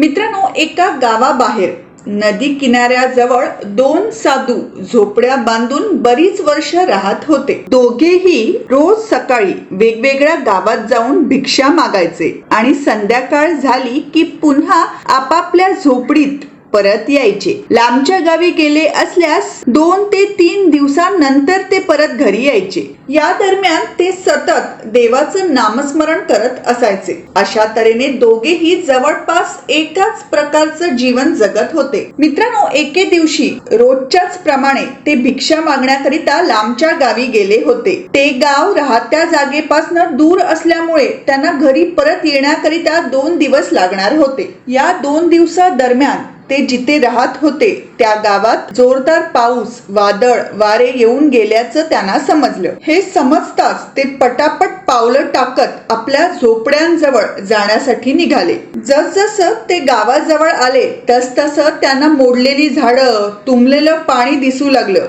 मित्रांनो एका गावाबाहेर नदी किनाऱ्याजवळ दोन साधू झोपड्या बांधून बरीच वर्ष राहत होते. दोघेही रोज सकाळी वेगवेगळ्या गावात जाऊन भिक्षा मागायचे आणि संध्याकाळ झाली की पुन्हा आपापल्या झोपडीत परत यायचे. लांबच्या गावी गेले असल्यास दोन ते तीन दिवसांनंतर ते परत घरी यायचे. या दरम्यान ते सतत देवाचं नामस्मरण करत असायचे. अशा तऱ्हेने दोघेही जवळपास एकाच प्रकारचं जीवन जगत होते. मित्रांनो एके दिवशी रोजच्याच प्रमाणे ते भिक्षा मागण्याकरिता लांबच्या गावी गेले होते. ते गाव राहत्या जागेपासून दूर असल्यामुळे त्यांना घरी परत येण्याकरिता दोन दिवस लागणार होते. या दोन दिवसा दरम्यान ते जिथे राहत होते त्या गावात जोरदार पाऊस वादळ वारे येऊन गेल्याचं त्यांना समजलं. हे समजताच ते पटापट पावलं टाकत आपल्या झोपड्यांजवळ जाण्यासाठी निघाले. जसजसं ते गावाजवळ आले तसतसं त्यांना मोडलेली झाडं तुंबलेलं पाणी दिसू लागलं.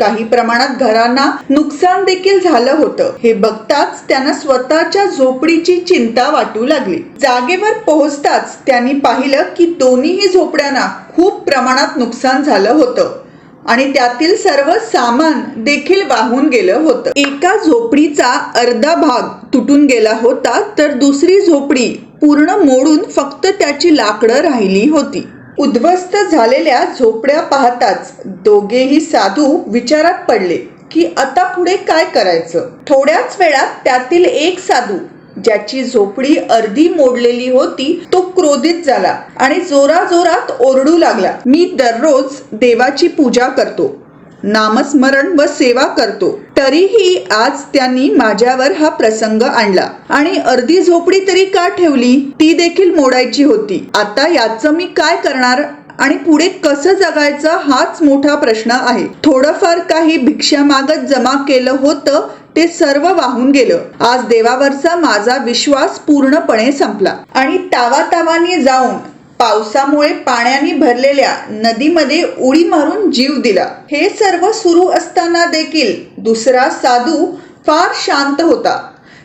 काही प्रमाणात घरांना नुकसान देखील झालं होतं. हे बघताच त्यांना स्वतःच्या झोपडीची चिंता वाटू लागली. जागेवर पोहोचताच त्यांनी पाहिलं की दोन्हीही झोपड्यांना खूप प्रमाणात नुकसान झालं होतं आणि त्यातील सर्व सामान देखील वाहून गेलं होतं. एका झोपडीचा अर्धा भाग तुटून गेला होता तर दुसरी झोपडी पूर्ण मोडून फक्त त्याची लाकडं राहिली होती. उद्ध्वस्त झालेल्या झोपड्या पाहताच दोघेही साधू विचारात पडले की आता पुढे काय करायचं? थोड्याच वेळात त्यातील एक साधू ज्याची झोपडी अर्धी मोडलेली होती तो क्रोधित झाला आणि जोराजोरात ओरडू लागला. मी दररोज देवाची पूजा करतो. नामस्मरण व सेवा करतो. तरीही आज त्यांनी माझ्यावर हा प्रसंग आणला. आणि अर्धी झोपडी तरी का ठेवली? ती देखील मोडायची होती. आता याचं मी काय करणार? आणि पुढे कसं जगायचं हाच मोठा प्रश्न आहे. थोडंफार काही भिक्षा मागत जमा केलं होतं ते सर्व वाहून गेलं. आज देवावरचा माझा विश्वास पूर्णपणे संपला. आणि तावातावाने जाऊन पावसामुळे पाण्याने भरलेल्या नदीमध्ये उडी मारून जीव दिला. हे सर्व सुरू असताना देखील दुसरा साधू फार शांत होता.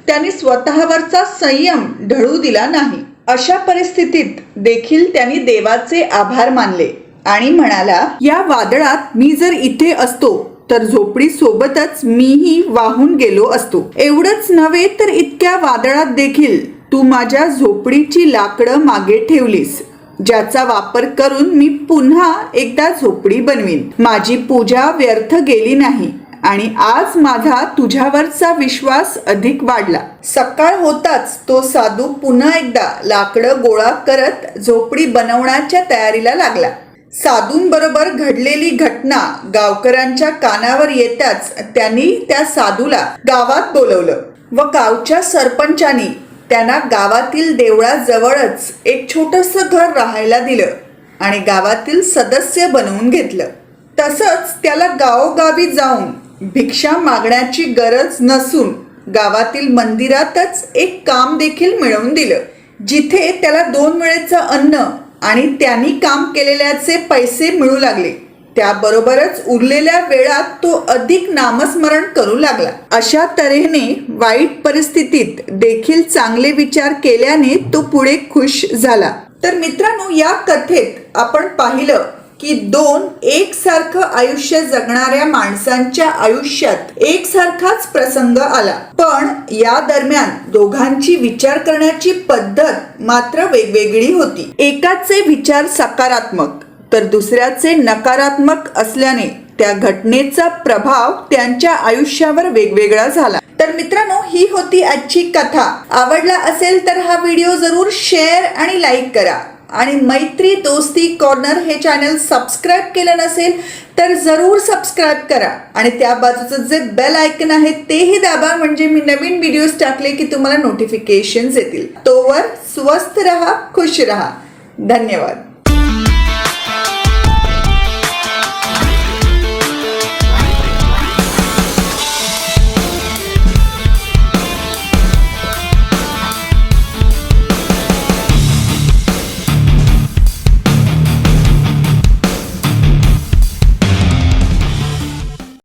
त्याने स्वतःवरचा संयम ढळू दिला नाही. अशा परिस्थितीत देखील त्यांनी देवाचे आभार मानले आणि म्हणाला या वादळात मी जर इथे असतो तर झोपडी सोबतच मीही वाहून गेलो असतो. एवढंच नव्हे तर इतक्या वादळात देखील तू माझ्या झोपडीची लाकडं मागे ठेवलीस. ज्याचा वापर करून मी पुन्हा एकदा झोपडी बनवीन. माझी पूजा व्यर्थ गेली नाही आणि आज माझा तुझ्यावरचा विश्वास अधिक वाढला. सकाळ होताच तो साधू पुन्हा एकदा लाकडं गोळा करत झोपडी बनवण्याच्या तयारीला लागला. साधूंबरोबर घडलेली घटना गावकऱ्यांच्या कानावर येताच त्यांनी त्या साधूला गावात बोलवलं व गावच्या सरपंचानी त्यांना गावातील देवळाजवळच एक छोटंसं घर राहायला दिलं आणि गावातील सदस्य बनवून घेतलं. तसंच त्याला गावोगावी जाऊन भिक्षा मागण्याची गरज नसून गावातील मंदिरातच एक काम देखील मिळवून दिलं जिथे त्याला दोन वेळेचं अन्न आणि त्यांनी काम केलेल्याचे पैसे मिळू लागले. त्याबरोबरच उरलेल्या वेळात तो अधिक नामस्मरण करू लागला. अशा तऱ्हेने वाईट परिस्थितीत देखील चांगले विचार केल्याने तो पुढे खुश झाला. तर मित्रांनो या कथेत आपण पाहिलं की दोन एकसारखं आयुष्य जगणाऱ्या माणसांच्या आयुष्यात एकसारखाच प्रसंग आला. पण या दरम्यान दोघांची विचार करण्याची पद्धत मात्र वेगवेगळी होती. एकाचे विचार सकारात्मक तर दुसऱ्याचे नकारात्मक असल्याने त्या घटनेचा प्रभाव त्यांच्या आयुष्यावर वेगवेगळा झाला. तर मित्रांनो ही होती आजची कथा. आवडला असेल तर हा व्हिडिओ जरूर शेअर आणि लाईक करा. आणि मैत्री दोस्ती कॉर्नर हे चॅनल सबस्क्राईब केलं नसेल तर जरूर सबस्क्राईब करा. आणि त्या बाजूचं जे बेल आयकन आहे तेही दाबा. म्हणजे मी नवीन व्हिडिओज टाकले की तुम्हाला नोटिफिकेशन्स येतील. तोवर स्वस्त रहा खुश रहा. धन्यवाद.